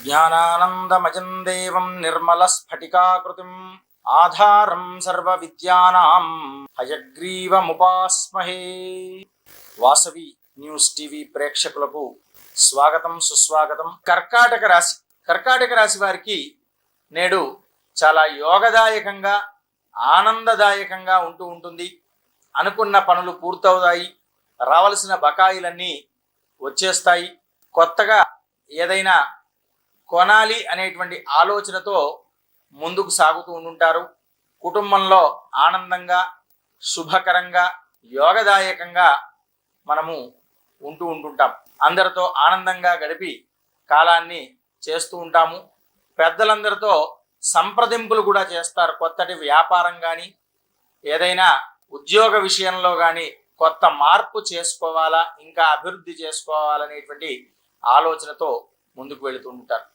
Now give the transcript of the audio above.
జ్ఞానానందమయం దేవం నిర్మలస్ఫటికాకృతిం ఆధారం సర్వవిద్యానాం హయగ్రీవముపాస్మహే వాసవి న్యూస్ టీవీ ప్రేక్షకులకు స్వాగతం సుస్వాగతం కర్కాటక రాశి కర్కాటక రాశి వారికి నేడు చాలా యోగదాయకంగా ఆనందదాయకంగా ఉంటూ ఉంటుంది. అనుకున్న పనులు పూర్తవుతాయి. రావలసిన బకాయిలన్నీ వచ్చేస్తాయి. కొత్తగా ఏదైనా కొనాలి అనేటువంటి ఆలోచనతో ముందుకు సాగుతూ ఉండుంటారు. కుటుంబంలో ఆనందంగా శుభకరంగా యోగదాయకంగా మనము ఉంటూ ఉంటుంటాం అందరితో ఆనందంగా గడిపి కాలాన్ని చేస్తూ ఉంటాము. పెద్దలందరితో సంప్రదింపులు కూడా చేస్తారు. కొత్తటి వ్యాపారం కానీ ఏదైనా ఉద్యోగ విషయంలో కానీ కొత్త మార్పు చేసుకోవాలా ఇంకా అభివృద్ధి చేసుకోవాలనేటువంటి ఆలోచనతో ముందుకు వెళుతూ ఉంటారు.